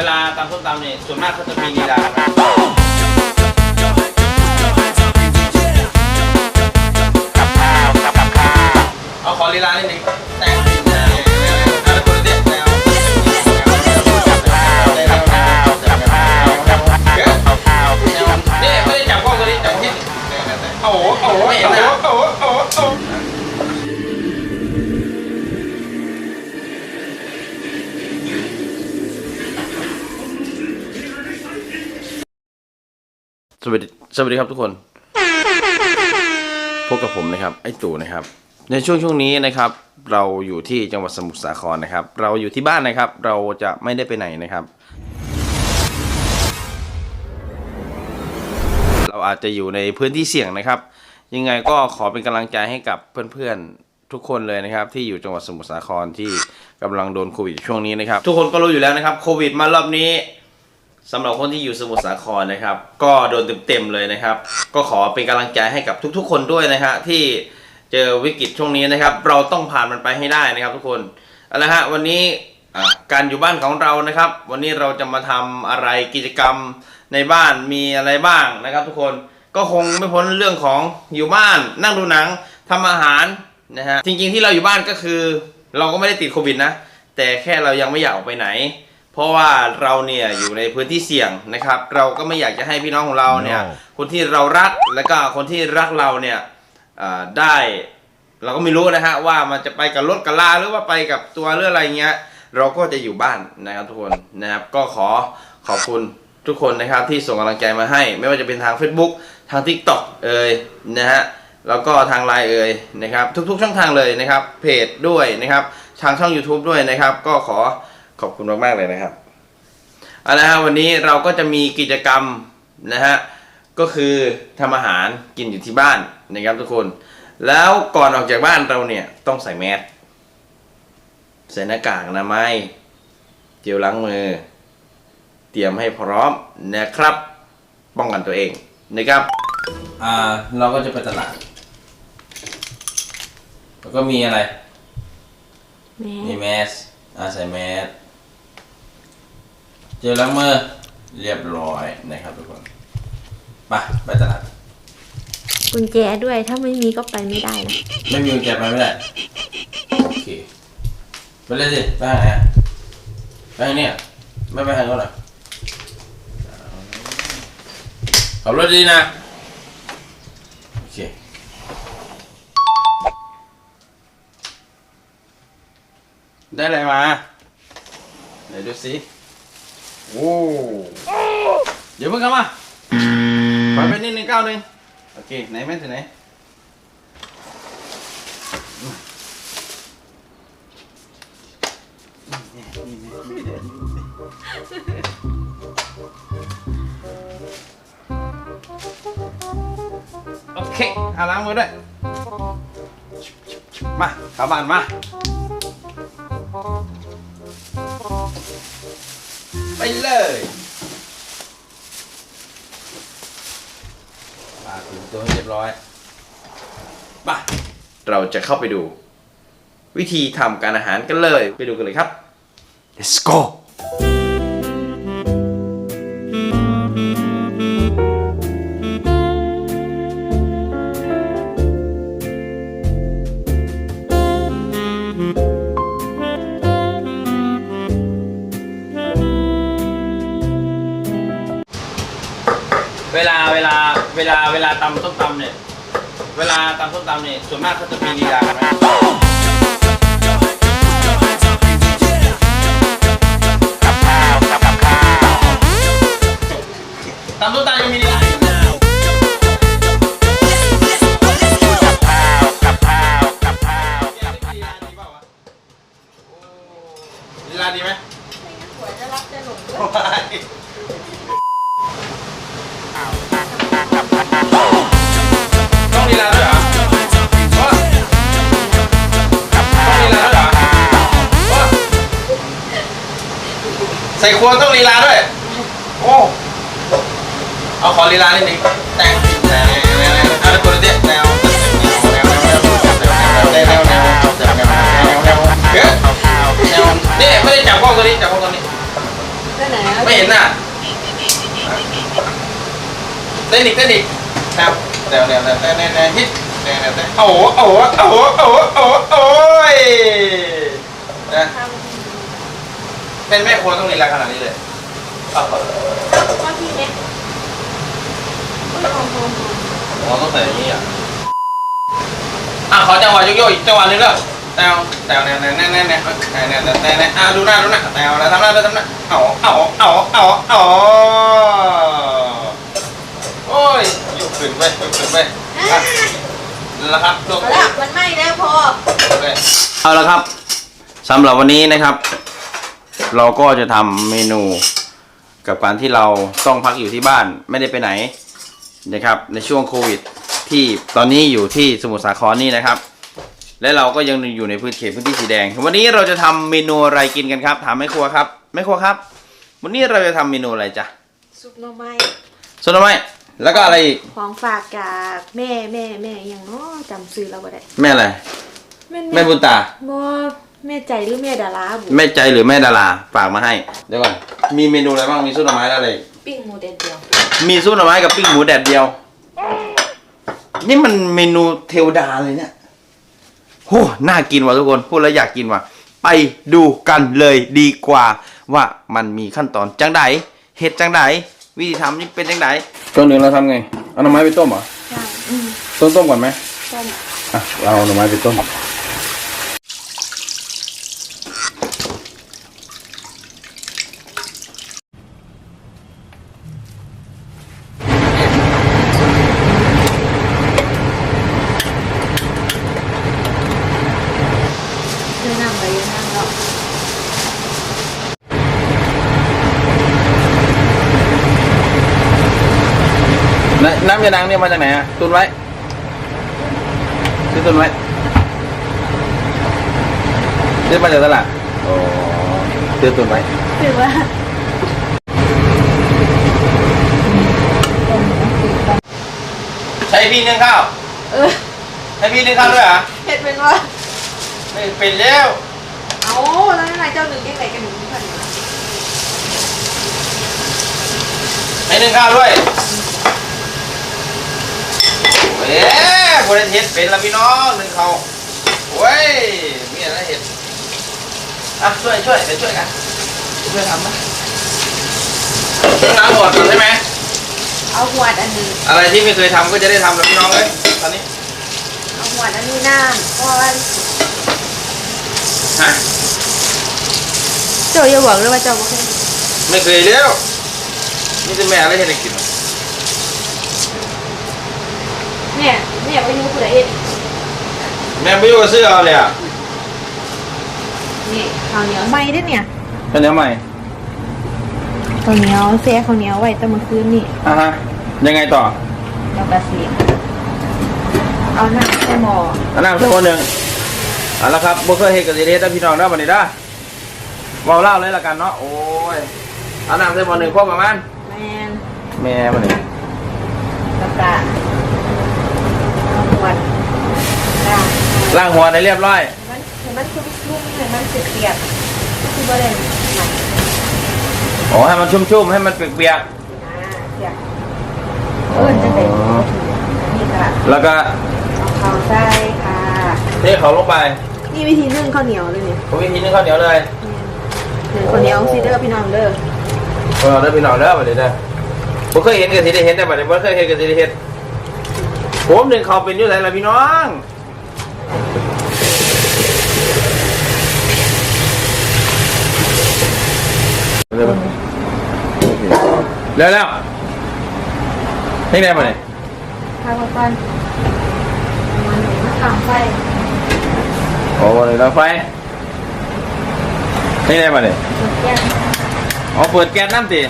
เวลาตำส้มตำเนี่ยส่วนมากเขาจะมีลีลาครับเอาขอลีลานิดนึง สวัสดีครับทุกคน พบกับผมนะครับไอ้ตู่นะครับ ในช่วงช่วงนี้นะครับ เราอยู่ที่จังหวัดสมุทรสาครนะครับ เราอยู่ที่บ้านนะครับ เราจะไม่ได้ไปไหนนะครับ เราอาจจะอยู่ในพื้นที่เสี่ยงนะครับ ยังไงก็ขอเป็นกำลังใจให้กับเพื่อนๆทุกคนเลยนะครับ ที่อยู่จังหวัดสมุทรสาครที่กำลังโดนโควิดช่วงนี้นะครับ ทุกคนก็รู้อยู่แล้วนะครับโควิดมารอบนี้ สำหรับคนที่อยู่สมุทรสาครนะครับ ก็โดนเต็มๆเลยนะครับ ก็ขอเป็นกำลังใจให้กับทุกๆ คนด้วยนะฮะที่เจอวิกฤตช่วงนี้นะครับ เราต้องผ่านมันไปให้ได้นะครับ ทุกคนเอาละฮะวันนี้การอยู่บ้านของเรานะครับ วันนี้เราจะมาทำอะไรกิจกรรมในบ้านมีอะไรบ้างนะครับ ทุกคนก็คงไม่พ้นเรื่องของอยู่บ้านนั่งดูหนังทำอาหารนะฮะจริงๆที่เราอยู่บ้านก็คือ เราก็ไม่ได้ติดโควิดนะแต่แค่เรายังไม่อยากออกไปไหน เพราะว่าเราเนี่ยอยู่ในพื้นที่เสี่ยงนะครับ เราก็ไม่อยากจะให้พี่น้องของเราเนี่ย No คนที่เรารักแล้วก็คนที่รักเราเนี่ยอ่าได้ เราก็ไม่รู้นะฮะว่ามันจะไปกับรถกับลาหรือว่าไปกับตัวเรื่องอะไรเงี้ย เราก็จะอยู่บ้านนะครับทุกคนนะครับ ก็ขอขอบคุณทุกคนนะครับที่ส่งกำลังใจมาให้ ไม่ว่าจะเป็นทาง Facebook ทาง TikTok เอ่ยนะฮะแล้วก็ทางไลน์เอ่ยนะครับ ทุกๆช่องทางเลยนะครับ เพจด้วยนะครับ ทางช่อง YouTube ด้วยนะครับ ก็ขอ ขอบคุณมากๆเลยนะครับเอาละฮะวันนี้เราก็จะมีกิจกรรมนะฮะก็คือทำอาหารกินอยู่ที่บ้านนะครับทุกคน แล้วก่อนออกจากบ้านเราเนี่ยต้องใส่แมสใส่หน้ากากอนามัยเจลล้างมือ เตรียมให้พร้อมนะครับ ป้องกันตัวเองนะครับ อ่าเราก็จะไปตลาด แล้วก็มีอะไรแม่มีแมสอ่าใส่แมส เจอแล้วเมื่อเรียบร้อยนะครับทุกคนไปไปตลาดกุญแจด้วยถ้าไม่มีก็ไปไม่ได้นะไม่มีกุญแจไปไม่ได้โอเคไปเลยสิไปทางไหนอะไปทางนี้อะไม่ไปทางโน้นเหรอขับรถดีนะโอเคได้อะไรมาไหนดูสิ โอ้เดี๋ยวเพิ่งเข้ามาไปไปนิดนึงก้าวหนึ่งโอเค ไหนแม่ถึงไหนโอเคเอาล้างมือด้วย มาเข้าบ้านมา ไปเลยปาถึงตัวให้เรียบร้อยปะเราจะเข้าไปดู วิธีทำการอาหารกันเลย ไปดูกันเลยครับ let's go วลาเวลาตำส้มตำเนี่ย เวลาตำส้มตำเนี่ย ส่วนมากเขาจะมีลีลาไหมตำส้มตำยังมี วต้องลีลาด้วย โอ้เอาขอลีลานิดนึงแต่งแต่งเอาตัวเด็ดแนวนี่ไม่ได้จับกล้องตัวนี้จับกล้องตัวนี้ ไม่เห็นน่ะเต้นอีกเต้นอีกแนวแนวแนวแนวแนวแนวฮิตแนวแนวโอ้โหโอ้โหโอ้โหโอ้โหโอ้โหนะ เป็นแม่ครัวต้องลีลาขนาดนี้เลยเอาเอาก็ทีเนี้ยหอมหอมหอมอ๋อต้องใส่อย่างนี้อะอะขอจังหวะโยโย่อีกจังหวะหนึงแล้วแตวแตวแน่แน่แน่แน่แน่แน่แน่แน่แน่แน่อะดูหน้าดูหน้าแตวแล้วทำหน้าด้วยทำหน้าเอาเอาเอาเอาเอาโอ้ยยกขึ้นไปยกขึ้นไปอะนั่นแหละครับยกเอาละมันไหม้แล้วพอเอาละครับสำหรับวันนี้นะครับ เราก็จะทำเมนูกับการที่เราต้องพักอยู่ที่บ้านไม่ได้ไปไหนนะครับในช่วงโควิด ที่ตอนนี้อยู่ที่สมุทรสาครนี่นะครับ และเราก็ยังอยู่ในพื้นเขตพื้นที่สีแดง วันนี้เราจะทำเมนูอะไรกินกันครับ ถามแม่ครัวครับแม่ครัวครับ วันนี้เราจะทำเมนูอะไรจ๊ะซุปหน่อไม้ส่วนทำไมแล้วก็อะไรอีกของฝากจากแม่แม่แม่อย่างเนาะจำซื้อเราบ่ได้แม่อะไรแม่แม่บุญตาบ่ แม่ใจหรือแม่ดาราบุแม่ใจหรือแม่ดาราฝากมาให้เดี๋ยวก่อนมีเมนูอะไรบ้างมีซุปหน่อไม้แล้วอะไรอีกปิ้งหมูเด็ดเดียว มีซุปหน่อไม้กับปิ้งหมูแดดเดียว นี่มันเมนูเทวดาเลยเนี่ยโหน่ากินว่ะทุกคนพูดแล้วอยากกินว่ะ ไปดูกันเลยดีกว่า ว่ามันมีขั้นตอนจังไดเห็ดจังไดวิธีทำนี่เป็นจังไดตัวหนึ่งเราทำไงเอาหน่อไม้ไปต้มเหรอใช่อืมต้มต้มก่อนไหมต้มอะเราเอาหน่อไม้ไปต้ม เนื้อน้ำไปเยอะน้ำแล้ว น้ำน้ำยานังเนี่ยมาจากไหนอะตุนไว้ซื้อตุนไว้ซื้อมาจากตลาดโอ้ซื้อตุนไว้คือว่าใช้พี่นึ่งข้าวเออใช้พี่นึ่งข้าวด้วยเหรอเห็ดเป็นว่าไม่เป็นแล้วเอาแล้วนายเจ้าหนึ่งยังไงกันหนึ่งพันวะให้นึ่งข้าวด้วย เอ๊ะบริเฮ็ดเป็นละพี่น้องนึ่งข้าวโอ้ยมีอะไรเห็ดอะช่วยช่วยเดี๋ยวช่วยกันช่วยทำนะช่วยล้างหัวก่อนใช่ไหมเอาหวดอันนี้อะไรที่ไม่เคยทำก็จะได้ทำแล้วพี่น้องเลยตอนนี้เอาหวดอันนี้น้ำเพราะว่าฮะเจ้าอย่าหวังเลยว่าเจ้าบ่เคยไม่เคยเลี้ยวนี่จะแม่อะไรให้ได้กินวะ เนี่ยเนี่ยไปดูผู้ใดเอ็ดแม่ไม่อยู่กับเสื้อเอาเลยอะนี่ข้าวเหนียวไม่ด้วยเนี่ยเป็นยังไงข้าวเหนียวเสียข้าวเหนียวไว้แต่เมื่อคืนนี่อะฮะ ยังไงต่อเรากระสีเอาหน้าใส่หม้ออันนั้นคนหนึ่งเอาละครับบ่เคยเห็นกับสิเฮ็ดนะพี่น้องนะวันนี้นะเว้าเล่าเลยละกันเนาะโอ้ยเอาน้ำใส่หม้อหนึ่งพวกประมาณแมนแม่วันนี้ แล้วก็เอาหวดได้ ล้างหัวได้เรียบร้อย มันเห็นมันชุ่มๆเห็นมันเปียกๆก็คือว่าอะไรหนักโอ้ให้มันชุ่มๆให้มันเปียกอ่าเปียกเออจะเป็นนี่ค่ะๆแล้วก็เอาข้าวใส่ค่ะเทเขาลงไปนี่วิธีนึ่งข้าวเหนียวเลยเนี่ยผมวิธีนึงข้าวเหนียวเลยหนึ่งข้าวเหนียวซีเดอร์พี่น้องเด้อเออได้พี่น้องเด้อวันนี้นะผมเคยเห็นกับสิได้เห็นแต่บัดนี้บ่เคยเห็นกับสิได้เห็นผมหนึ่งเขาเป็นอยู่ไหนล่ะพี่น้องเร็ว แล้วแล้วให้ได้มาเนี่ยข้าวก่อนมันมะขามไฟโอ้เลยเราไฟให้ได้มาเนี่ยแก้มอ๋อเปิดแก๊สน้ำตี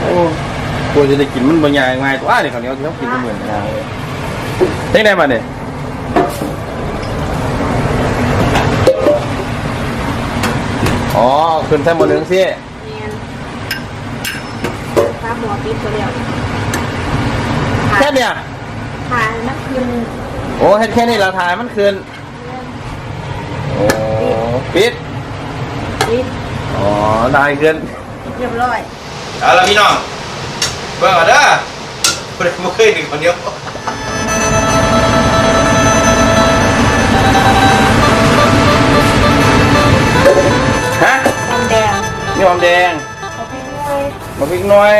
โอ้กลัวจะได้กินมันบางอย่างง่ายกว่าเดี๋ยวเขาวเหนี้ยวที่เขากินก็เหมือนกันให้ได้มาเนี่ยอ๋อขึ้นแท่นบนหนึ่งสิ เนียนข้าวหัวปิดตัวเดียวแค่เนี้ยทานมันคืนโอ้เฮ็ดแค่นี้เราถ่ายมันคืนโอ้ปิดปิดอ๋อได้ขึ้นเรียบร้อยเอาละพี่น้องเบิ่งก่อนเด้อบ่ได้บ่เคยหนึ่งคนเดียวฮะหอมแดงมีหอมแดงเอาไปด้วยมาพริกหน่อย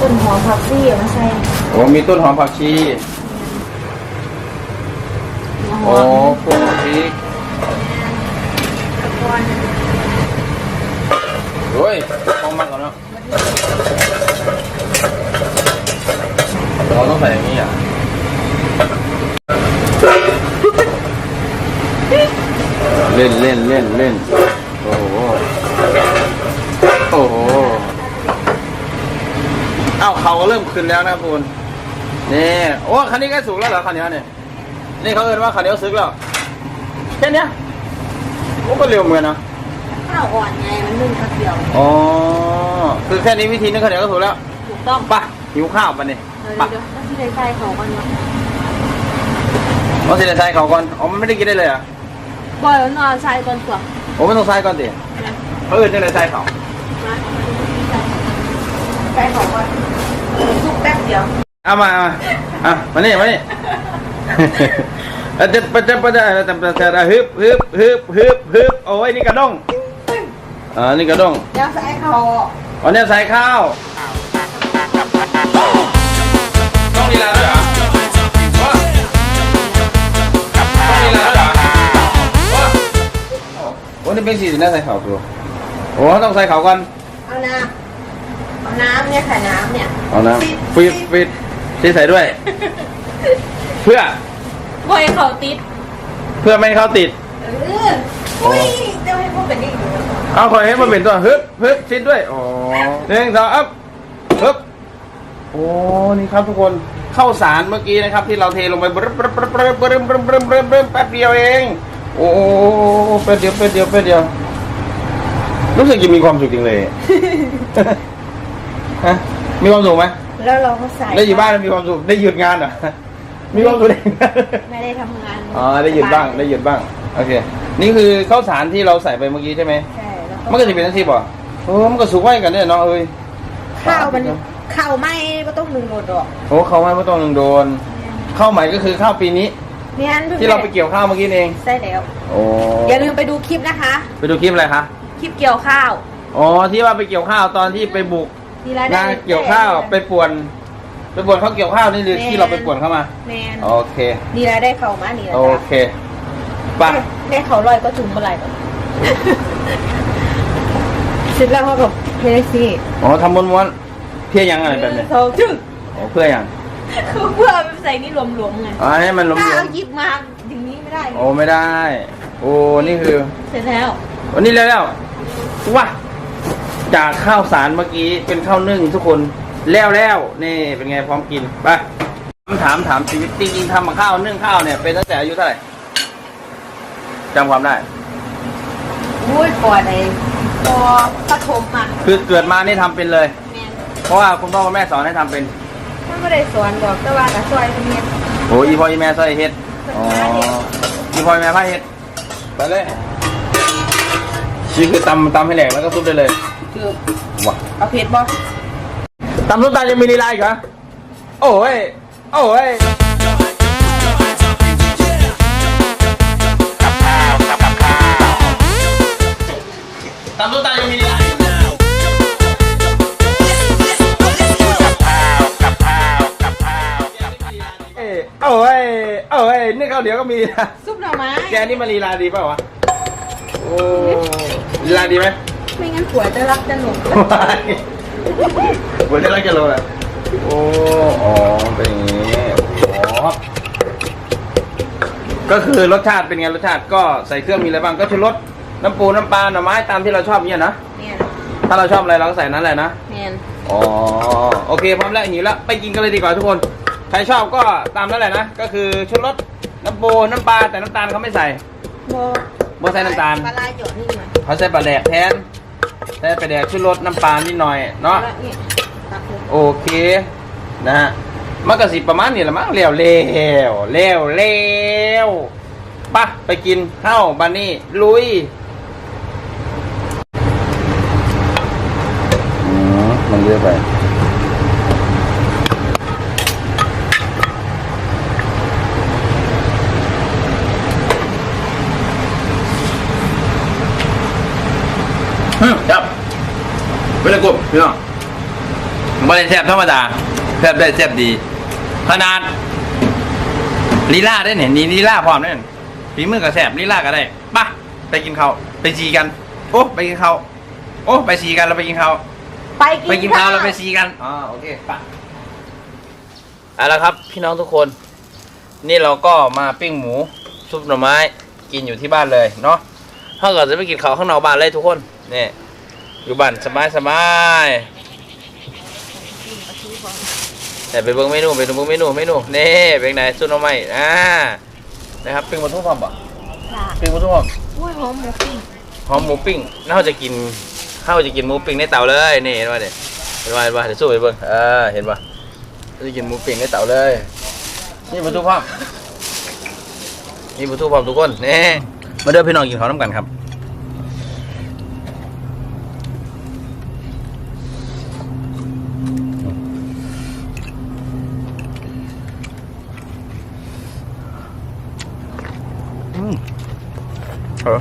ต้นหอมผักซี่เอามาใส่โอ้มีต้นหอมผักชีโอ้พวกพริกตะกอนโอ้ยพอมากก่อนเนาะเราต้องใส่อย่างนี้อะเล่นเล่นเล่นเล่น เอ้าเขาก็เริ่มขึ้นแล้วนะครับคุณนี่โอ้คันนี้ใกล้สุกแล้วเหรอคันนี้เนี่ยนี่เขาเอิ้นว่าคันนี้ซึกแล้วแค่เนี้ยโอ้ก็เร็วเหมือนกันนะข้าวอ่อนไงมันนึ่งกระเทียมอ๋อคือแค่นี้วิธีนึงข้าวเหนียวก็ถูกแล้วถูกต้องไป่ะหิวข้าวป่ะนี่เดี๋ยวไป่ะเดี๋ยวต้องที่ใส่เขาก่อนวะเอาเสียใจเขาก่อนอ๋อมันไม่ได้กินได้เลยเหรอะบอยนอนใส่ก่อนกว่าโอ้ไม่ต้องใส่ก่อนดินะเออจังเลยใส่เขามาใส่เขาก่อน ซุปแป๊บเดียวเอามาเอามาอะมานี่มานี่เจะปะจะปะจะจะจะจะฮึบฮึบฮึบฮึบฮึบโอ้ยนี่กระด้งอ่านี่กระด้งเดี๋ยวใส่เขาอันนี้ใส่ข้าวต้องลีลาด้วยเหรอวะต้องลีลาด้วยเหรอวะโอ้นี่เป็นสีน่าใส่ข้าวตัวโอ้ต้องใส่ข้าวก่อนเอาน้ำเอา น้ำเนี่ยค่ะน้ำเนี่ยเอาน้ำฟิดฟิดที่ใส่ด้วย เพื่อบอยเขาติด เพื่อไม่ให้เขาติด เอออุ้ยเดี๋ยวให้พวกเป็นนี่เอาคอยให้มันเป็นตัวฮึบฮึบฟิตด้วยอ๋อหนึ่งสองอัพฮึบโอ้นี่ครับทุกคนข้าวสารเมื่อกี้นะครับ ที่เราเทลงไปบรึบรึบรึบรึบรึบรึบรึบรึบรึบแป๊บเดียวเอง โอ้แป๊บเดียวแป๊บเดียวแป๊บเดียว รู้สึกจะมีความสุขจริงเลย ฮะมีความสุขไหมแล้วเราก็ใส่ได้อยู่บ้านแล้วมีความสุขได้หยุดงานเหรอมีความสุขได้ไม่ได้ทำงานอ๋อได้หยุดบ้างได้หยุดบ้างโอเค นี่คือข้าวสารที่เราใส่ไปเมื่อกี้ใช่ไหมใช่แล้วมันก็จะเป็นอาชีพบ่เออมันก็สุกไว้กันเนี่ยเนาะเอ้ยข้าวมันข้าวไหม้ก็ต้องหนึ่งโดดหรอกโอ้เขาไม่ต้องหนึ่งโดนข้าวใหม่ก็คือข้าวปีนี้เนี่ยที่เราไปเกี่ยวข้าวเมื่อกี้นี่เองใช่แล้วโอ้อย่าลืมไปดูคลิปนะคะ ไปดูคลิปอะไรคะคลิปเกี่ยวข้าวอ๋อที่ว่าไปเกี่ยวข้าวตอนที่ไปบุก มีรายได้งานเกี่ยวข้าวไปป่วน ไปป่วนเขาเกี่ยวข้าวนี่หรือที่เราไปป่วนเข้ามาแมนโอเคมีรายได้เข้ามานี่นะโอจ๊ะเคไปแม่เขาลอยก็ถึงเมื่อไหร่ก่อนเสร็จแล้วเขากับเพลซี่อ๋อทำม้วนๆเพี้ยยังอะไรแบบนี้เขาถึงอ๋อเพื่อยังคือเพื่อไปใส่นี่รวมๆไงอ๋อให้มันล้มถ้าๆเอาหยิบมาอย่างนี้ไม่ได้โอ้ไม่ได้ โอ้นี่คือ เสร็จแล้ววันนี้แล้วแล้วว้า จากข้าวสารเมื่อกี้เป็นข้าวนึ่งทุกคนแล้วแล้วนี่เป็นไงพร้อมกินไปคำถามถามชีวิตจริงๆทำกับข้าวนึ่งข้าวเนี่ยเป็นตั้งแต่อายุเท่าไหร่จำความได้อุ้ยปอดไอ้ปอปฐมอะคือเกิดมานี่ทำเป็นเลยแมนเพราะว่าคุณพ่อคุณแม่สอนให้ทำเป็นมันไม่ได้สอนบอกแต่ว่าแต่ซอยเป็นเฮ็ดโอ้อีพ่ออีแม่ซอยเฮ็ดอ๋ออีพ่ออีแม่พาเฮ็ดไปเลยนี่คือตำตำให้แหลกแล้วก็ซุปได้เลย คือว้าเอาเผ็ดบ่ตำส้มตำยังมีลีลาอีกเหรอโอ้ย โอ้ยตำส้มตำยังมีลีลาอีกเอ้ยโอ้ย โอ้ยนี่ข้าวเหนียวก็มีนะซุปหน่อไม้แกนี่มันลีลาดีเปล่าวะ โอ้ลีลาดีไหม ไม่งั้นผัวจะรักจะหนุกหัวจะรักจะโลแหละโอ้อ๋อเป็นอย่างนี้อ๋อก็คือรสชาติเป็นไงรสชาติก็ใส่เครื่องมีอะไรบ้างก็ชูรสน้ำปูน้ำปลาหน่อไม้ตามที่เราชอบเนี่ยนะแมนถ้าเราชอบอะไรเราก็ใส่นั้นแหละนะแมนอ๋อโอเคพร้อมแล้วหิวแล้วไปกินกันเลยดีกว่าทุกคน ใครชอบก็ตามนั้นแหละนะก็คือชูรสน้ำปูน้ำปลาแต่น้ำตาลเขาไม่ใส่โบบ่ใส่น้ำตาลปลาลายหยดนี่หน่อยเขาใส่ปลาแดกแทน ใส่ปลาแดกชูรสน้ำปลานิดหน่อยเนาะแล้วนี่ตักเลยโอเค นะฮะมันก็สิประมาณนี้ละมั้งเลี้ยวเลี้ยวเลี้ยวเลี้ยวปะไปกินเฮ้าบันนี่ลุยอืมมันเยอะไป ครับเวลากบพี่น้องบริแทบธรรมดาแทบได้แทบดี ขนาดลีลาได้เนี่ยนี่ลีลาพร้อมเนี่ยฝีมือกับแสบลีลาก็ได้ปะไปกินข้าวไปซีกัน โอ้ไปกินข้าวโอ้ไปซีกันเราไปกินข้าวไปกินไปกินข้าวเราไปซีกันอ๋อโอเคปะเอาละครับ พี่น้องทุกคน นี่เราก็มาปิ้งหมูซุปหน่อไม้ กินอยู่ที่บ้านเลยเนาะถ้าเกิดจะไปกินข้าวข้างนอกบ้านเลยทุกคน นี่อยู่บ้านสบายสบายแต่ไปเบิ่งเมนูไปดูเบิ่งเมนูเมนูนี่เป็นไงซุปหน่อไม้อ่านะครับปิ้งมาทุกความบ่ค่ะปิ้งมาทุกความอุ้ยหอมหมูปิ้งหอมหมูปิ้งน่าจะกินข้าวจะกินหมูปิ้งในเตาเลยนี่เห็นป่ะเนี่ยเห็นป่ะเห็นป่ะเดี๋ยวสู้ไปเบิ่งเออเห็นป่ะจะกินหมูปิ้งในเตาเลย นี่ประตูพร้อมนี่ประตูพร้อมทุกคนนี่มาเด้อพี่น้องกินข้าวน้ำกันครับ เออ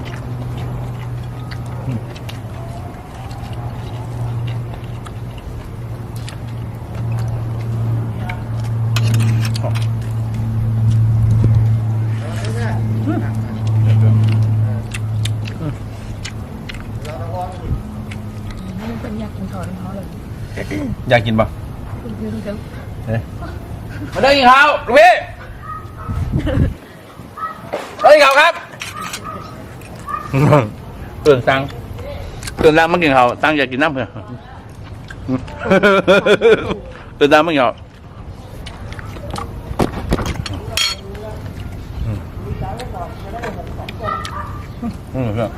นี่เป็นอยาก เตื่นตังเตื่นตังมากินเขาตังอยากกินน้ำเพื่อตื่นตังมากินเขาอืมเพื่อน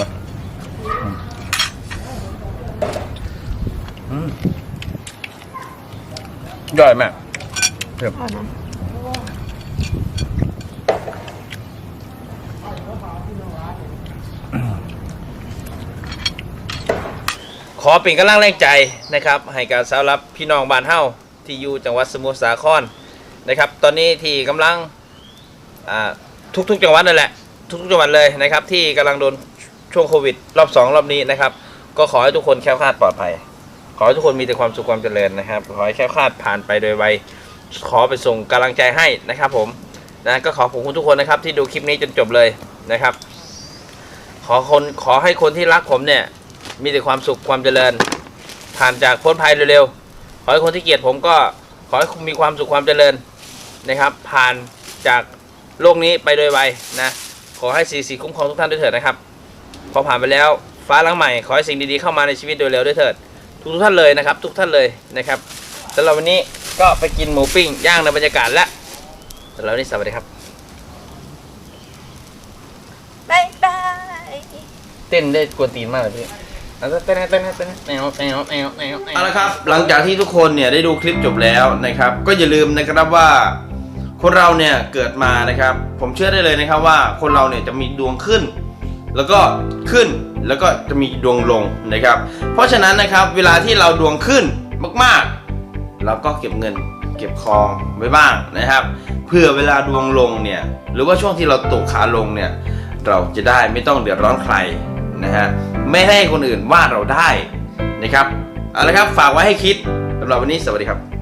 มาอืมย่อยแม่เอาน อเป็นกำลังแรงใจนะครับให้การสาวรับพี่น้องบ้านเฮาที่อยู่จังหวัดสมุทรสาครนะครับ ตอนนี้ที่กำลังทุกๆจังหวัดนั่นแหละ ทุกๆจังหวัดเลยนะครับ ที่กำลังโดนช่วงโควิด รอบสองรอบนี้นะครับ ก็ขอให้ทุกคนแคล้วคลาดปลอดภัย ขอให้ทุกคนมีแต่ความสุขความเจริญนะครับ ขอให้แคล้วคลาดผ่านไปโดยไวขอไปส่งกำลังใจให้นะครับ ผมนะก็ขอขอบคุณทุกคนนะครับ ที่ดูคลิปนี้จนจบเลยนะครับ ขอคนขอให้คนที่รักผมเนี่ย มีแต่ความสุขความเจริญ ผ่านจากพ้นภัยเร็วๆ ขอให้คนที่เกลียดผมก็ขอให้คุณมีความสุขความเจริญนะครับ ผ่านจากโลกนี้ไปโดยไวนะ ขอให้สีสีคุ้มครองทุกท่านด้วยเถิดนะครับ พอผ่านไปแล้วฟ้าหลังใหม่ ขอให้สิ่งดีๆเข้ามาในชีวิตโดยเร็วด้วยเถิด ทุกทุกๆท่านเลยนะครับ ทุกท่านเลยนะครับสำหรับวันนี้ก็ไปกินหมูปิ้งย่างในบรรยากาศแล้วสำหรับวันนี้สวัสดีครับบายบายเต้นได้กวนตีนมากเลยพี่ เอาเต้นให้เต้นให้เต้นให้แนวแนวแนวแนวเอาละครับ หลังจากที่ทุกคนเนี่ยได้ดูคลิปจบแล้วนะครับ ก็อย่าลืมนะครับว่า คนเราเนี่ยเกิดมานะครับ ผมเชื่อได้เลยนะครับว่าคนเราเนี่ยจะมีดวงขึ้น แล้วก็ขึ้นแล้วก็จะมีดวงลงนะครับ เพราะฉะนั้นนะครับเวลาที่เราดวงขึ้นมากๆเราก็เก็บเงินเก็บคองไว้บ้างนะครับเพื่อเวลาดวงลงเนี่ยหรือว่าช่วงที่เราตกขาลงเนี่ยเราจะได้ไม่ต้องเดือดร้อนใคร นะฮะไม่ให้คนอื่นว่าเราได้นะครับเอาละครับฝากไว้ให้คิดสำหรับวันนี้สวัสดีครับ